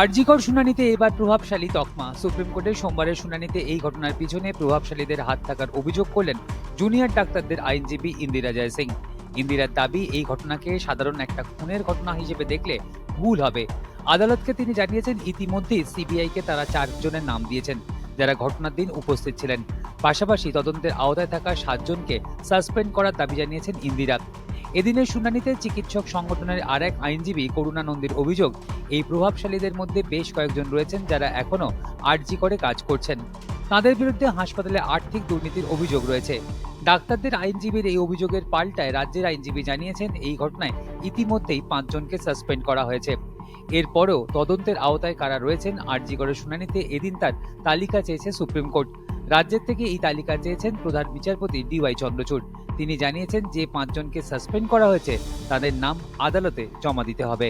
আরজিকর শুনানিতে এবার প্রভাবশালী তকমা। সুপ্রিম কোর্টের সোমবারের শুনানিতে এই ঘটনার পিছনে প্রভাবশালীদের হাত থাকার অভিযোগ করলেন জুনিয়র ডাক্তারদের আইনজীবী ইন্দিরা জয় সিং। ইন্দিরার দাবি, এই ঘটনাকে সাধারণ একটা খুনের ঘটনা হিসেবে দেখলে ভুল হবে। আদালতকে তিনি জানিয়েছেন, ইতিমধ্যেই সিবিআইকে তারা চারজনের নাম দিয়েছেন, যারা ঘটনার দিন উপস্থিত ছিলেন। পাশাপাশি তদন্তের আওতায় থাকা সাতজনকে সাসপেন্ড করার দাবি জানিয়েছেন ইন্দিরা। এদিনের শুনানিতে চিকিৎসক সংগঠনের আর এক আইনজীবী করুণানন্দীর অভিযোগ, এই প্রভাবশালীদের মধ্যে বেশ কয়েকজন রয়েছেন যারা এখনও আরজি করে কাজ করছেন। তাদের বিরুদ্ধে হাসপাতালে আর্থিক দুর্নীতির অভিযোগ রয়েছে। ডাক্তারদের আইনজীবীর এই অভিযোগের পাল্টায় রাজ্যের আইনজীবী জানিয়েছেন, এই ঘটনায় ইতিমধ্যেই পাঁচজনকে সাসপেন্ড করা হয়েছে। এরপরেও তদন্তের আওতায় কারা রয়েছেন, আরজি করে শুনানিতে এদিন তার তালিকা চেয়েছে সুপ্রিম কোর্ট। রাজ্যের থেকে এই তালিকা চেয়েছেন প্রধান বিচারপতি ডিওয়াই চন্দ্রচূড়। তিনি জানিয়েছেন যে পাঁচজনকে সাসপেন্ড করা হয়েছে, তাদের নাম আদালতে জমা দিতে হবে।